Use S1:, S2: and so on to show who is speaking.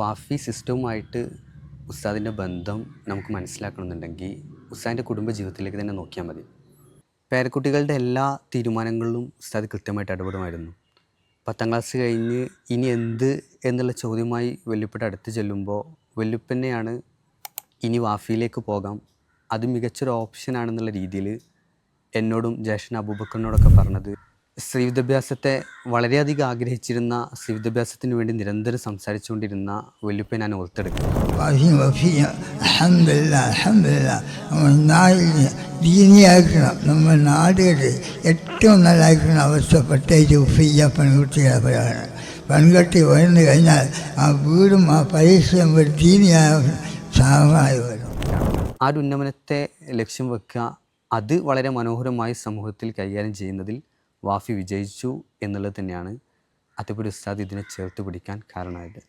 S1: വാഫി സിസ്റ്റവുമായിട്ട് ഉസ്താദിന്റെ ബന്ധം നമുക്ക് മനസ്സിലാക്കണമെന്നുണ്ടെങ്കിൽ ഉസ്താദിന്റെ കുടുംബ ജീവിതത്തിലേക്ക് തന്നെ നോക്കിയാൽ മതി. പേരക്കുട്ടികളുടെ എല്ലാ തീരുമാനങ്ങളിലും ഉസ്താദ് കൃത്യമായിട്ട് ഇടപെടുമായിരുന്നു. പത്താം ക്ലാസ് കഴിഞ്ഞ് ഇനി എന്ത് എന്നുള്ള ചോദ്യമായി വെല്ലുപ്പിയുടെ അടുത്ത് ചെല്ലുമ്പോൾ വെല്ലുപ്പന്നെയാണ് ഇനി വാഫിയിലേക്ക് പോകാം. അത് മികച്ചൊരു ഓപ്ഷനാണെന്നുള്ള രീതിയിൽ എന്നോടും ജേഷൻ അബൂബക്കറിനോടൊക്കെ പറഞ്ഞത് സ്ത്രീ വിദ്യാഭ്യാസത്തെ വളരെയധികം ആഗ്രഹിച്ചിരുന്ന സ്ത്രീ വിദ്യാഭ്യാസത്തിന് വേണ്ടി നിരന്തരം സംസാരിച്ചുകൊണ്ടിരുന്ന വല്യുപ്പ ഞാൻ ഓർത്തെടുക്കും
S2: ദീനിയാക്കണം. നമ്മൾ നാടുകളിൽ ഏറ്റവും നല്ലതായിരിക്കുന്ന അവസ്ഥ പ്രത്യേകിച്ച് ഉഫിയ പെൺകുട്ടികളെ പെൺകുട്ടി ഉയർന്നു കഴിഞ്ഞാൽ ആ വീടും ആ പരിസരം ഒരു ദീനിയായ സാധനമായി വരും.
S1: ആ ഒരു ഉന്നമനത്തെ ലക്ഷ്യം വെക്കുക അത് വളരെ മനോഹരമായി സമൂഹത്തിൽ കൈകാര്യം ചെയ്യുന്നതിൽ വാഫി വിജയിച്ചു എന്നുള്ളത് തന്നെയാണ് അതേപോലെ ഉസ്താദ് ഇതിനെ ചേർത്ത് പിടിക്കാൻ കാരണമായത്.